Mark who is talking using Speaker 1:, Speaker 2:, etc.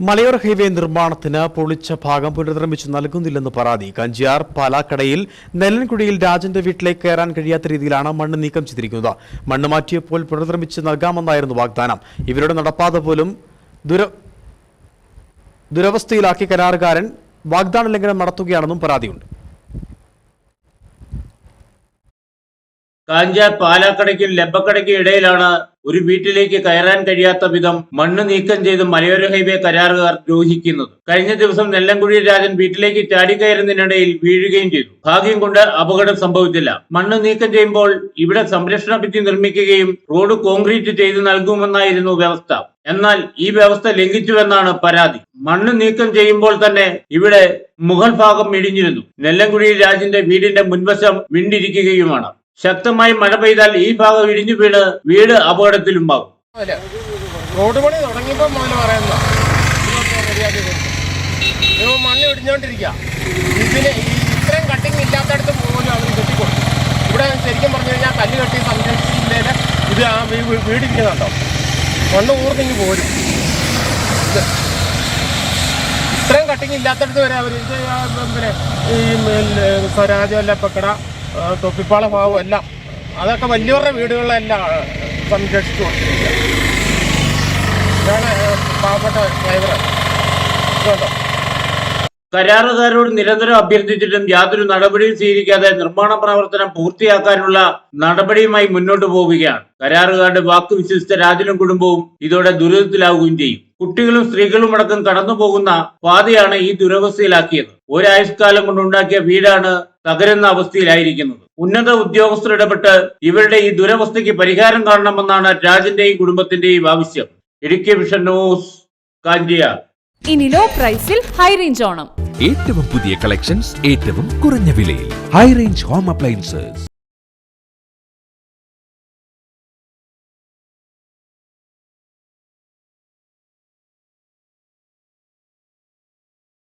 Speaker 1: മലയോര ഹൈവേ നിർമ്മാണത്തിന് പൊളിച്ച ഭാഗം പുനർനിർമ്മിച്ചു നൽകുന്നില്ലെന്ന് പരാതി. കഞ്ചിയാർ പാലാക്കടയിൽ നെല്ലൻകുടിയിൽ രാജന്റെ വീട്ടിലേക്ക് കയറാൻ കഴിയാത്ത രീതിയിലാണ് മണ്ണ് നീക്കം ചെയ്തിരിക്കുന്നത്. മണ്ണ് മാറ്റിയപ്പോൾ പുനർനിർമ്മിച്ച് നൽകാമെന്നായിരുന്നു വാഗ്ദാനം. ഇവരുടെ നടപ്പാത പോലും ദുര ദുരവസ്ഥയിലാക്കി കരാറുകാരൻ വാഗ്ദാന ലംഘനം നടത്തുകയാണെന്നും പരാതിയുണ്ട്.
Speaker 2: കാഞ്ചാർ പാലാക്കടയ്ക്കും ലെബക്കടയ്ക്കും ഇടയിലാണ് ഒരു വീട്ടിലേക്ക് കയറാൻ കഴിയാത്ത വിധം മണ്ണ് നീക്കം ചെയ്ത് മലയോര ഹൈവേ കരാറുകാർ ദ്രോഹിക്കുന്നത്. കഴിഞ്ഞ ദിവസം നെല്ലംകുഴി രാജൻ വീട്ടിലേക്ക് ചാടിക്കയറുന്നതിനിടയിൽ വീഴുകയും ചെയ്തു. ഭാഗ്യം കൊണ്ട് അപകടം സംഭവിച്ചില്ല. മണ്ണ് നീക്കം ചെയ്യുമ്പോൾ ഇവിടെ സംരക്ഷണ ഭിത്തി നിർമ്മിക്കുകയും റോഡ് കോൺക്രീറ്റ് ചെയ്ത് നൽകുമെന്നായിരുന്നു വ്യവസ്ഥ. എന്നാൽ ഈ വ്യവസ്ഥ ലംഘിച്ചുവെന്നാണ് പരാതി. മണ്ണ് നീക്കം ചെയ്യുമ്പോൾ തന്നെ ഇവിടെ മുഗൾ ഭാഗം ഇടിഞ്ഞിരുന്നു. നെല്ലംകുഴി രാജിന്റെ വീടിന്റെ മുൻവശം വിണ്ടിരിക്കുകയുമാണ്. ശക്തമായി മഴ പെയ്താൽ ഈ ഭാഗം ഇടിഞ്ഞു വീണ് വീട്
Speaker 3: അപകടത്തിലുണ്ടാകും. റോഡ് പണി തുടങ്ങിയപ്പോൾ മുതൽ പറയുന്ന. മണ്ണ് ഇടിഞ്ഞുകൊണ്ടിരിക്കുക ഇതിന് ഇത്രയും കട്ടിങ് ഇല്ലാത്തടത്ത് പോലും അവർ കെട്ടിക്കൊടുക്കും ഇവിടെ ശരിക്കും പറഞ്ഞു കഴിഞ്ഞാൽ കല്ല് കെട്ടി സംരക്ഷിച്ചില്ലേ ഇത് ആ വീടിരിക്കുന്നുണ്ടോ? മണ്ണ് ഊർന്നിങ്ങ് പോരും. ഇത് ഇത്രയും കട്ടിങ് ഇല്ലാത്തടത്ത് വരെ അവർ ഇത് പിന്നെ ഈ സ്വരാജ് ലപ്പക്കട ആ, തൊപ്പിപ്പാള ഭാഗവും എല്ലാം. അതൊക്കെ വലിയവരുടെ വീടുകളിലെല്ലാം സംരക്ഷിച്ചു കൊടുത്തിരിക്കുക പാവപ്പെട്ട ഡ്രൈവർ
Speaker 2: കരാറുകാരോട് നിരന്തരം അഭ്യർത്ഥിച്ചിട്ടും യാതൊരു നടപടിയും സ്വീകരിക്കാതെ നിർമ്മാണ പ്രവർത്തനം പൂർത്തിയാക്കാനുള്ള നടപടിയുമായി മുന്നോട്ട് പോവുകയാണ്. കരാറുകാരുടെ വാക്ക് വിശ്വസിച്ച രാജനും കുടുംബവും ഇതോടെ ദുരിതത്തിലാവുകയും ചെയ്യും. കുട്ടികളും സ്ത്രീകളും അടക്കം കടന്നു പോകുന്ന പാതയാണ് ഈ ദുരവസ്ഥയിലാക്കിയത്. ഒരാഴ്ചക്കാലം കൊണ്ടുണ്ടാക്കിയ വീടാണ് തകരുന്ന അവസ്ഥയിലായിരിക്കുന്നത്. ഉന്നത ഉദ്യോഗസ്ഥർ ഇടപെട്ട് ഇവരുടെ ഈ ദുരവസ്ഥയ്ക്ക് പരിഹാരം കാണണമെന്നാണ് രാജന്റെയും കുടുംബത്തിന്റെയും ആവശ്യം. Idukki vision news Kanchiyar.
Speaker 4: ഇനി ലോ പ്രൈസിൽ ഹൈ റേഞ്ച് ഓണം.
Speaker 5: ഏറ്റവും പുതിയ കളക്ഷൻസ് ഏറ്റവും കുറഞ്ഞ വിലയിൽ. High range home appliances